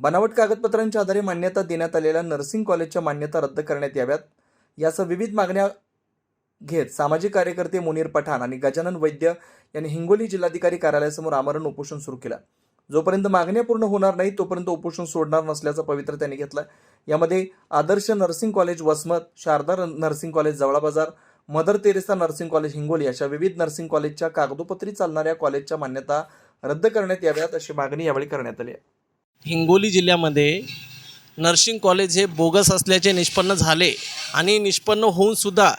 बनावट कागदपत्रांच्या आधारे मान्यता देण्यात आलेल्या नर्सिंग कॉलेजच्या मान्यता रद्द करण्यात याव्यात. यासह विविध मागण्या घेत सामाजिक कार्यकर्ते मुनीर पठाण आणि गजानन वैद्य यांनी हिंगोली जिल्हाधिकारी कार्यालयासमोर आमरण उपोषण सुरू केलं. जोपर्यंत मागण्या पूर्ण होणार नाही तोपर्यंत उपोषण सोडणार नसल्याचं पवित्र त्यांनी घेतलं. यामध्ये Adarsh nursing college Vasmat Sharada nursing college Jawala Bazar Mother Teresa nursing college Hingoli अशा विविध नर्सिंग कॉलेजच्या कागदोपत्री चालणाऱ्या कॉलेजच्या मान्यता रद्द करण्यात याव्यात अशी मागणी यावेळी करण्यात आली आहे. हिंगोली जिल्ह्यामध्ये नर्सिंग कॉलेज हे बोगस असल्याचे निष्पन्न झाले आणि निष्पन्न होऊनसुद्धा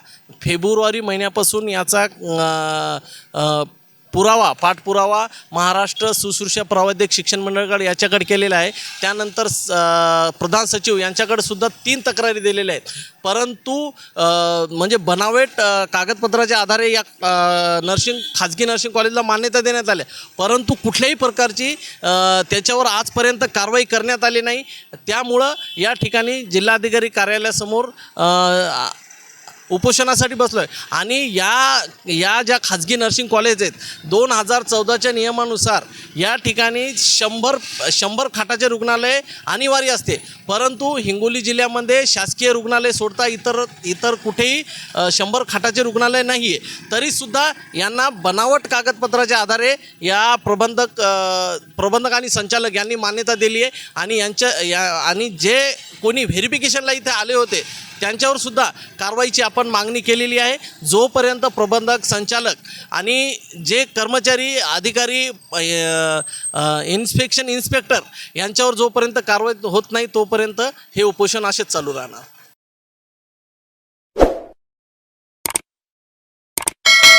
फेब्रुवारी महिन्यापासून याचा पुरावा पाठपुरावा महाराष्ट्र सुश्रूषा प्रावाधिक शिक्षण मंडळाकडे याच्याकडे केलेला आहे. त्यानंतर स- प्रधान सचिव यांच्याकडे सुद्धा तीन तक्रारी दिलेल्या आहेत. परंतु म्हणजे बनावट कागदपत्राच्या आधारे या नर्सिंग खाजगी नर्सिंग कॉलेजला मान्यता देण्यात आल्या परंतु कुठल्याही प्रकारची त्याच्यावर आजपर्यंत कारवाई करण्यात आली नाही. त्यामुळं या ठिकाणी जिल्हाधिकारी कार्यालयासमोर उपोषणासाठी बसलो आहे आणि या या ज्या खाजगी नर्सिंग कॉलेज आहेत दोन हजार चौदाच्या नियमानुसार या ठिकाणी शंभर शंभर खाटाचे रुग्णालय अनिवार्य असते. परंतु हिंगोली जिल्ह्यामध्ये शासकीय रुग्णालय सोडता इतर इतर कुठेही शंभर खाटाचे रुग्णालय नाही आहे तरीसुद्धा यांना बनावट कागदपत्राच्या आधारे या प्रबंधक प्रबंधक आणि संचालक यांनी मान्यता दिली आहे आणि यांच्या या आणि जे कोणी व्हेरिफिकेशनला इथे आले होते त्यांच्यावर सुद्धा कारवाईची आपण मागणी केलेली आहे. जोपर्यंत प्रबंधक संचालक आणि जे कर्मचारी अधिकारी इन्स्पेक्शन इन्स्पेक्टर यांच्यावर जोपर्यंत कारवाई होत नाही तोपर्यंत हे उपोषण असेच चालू राहणार.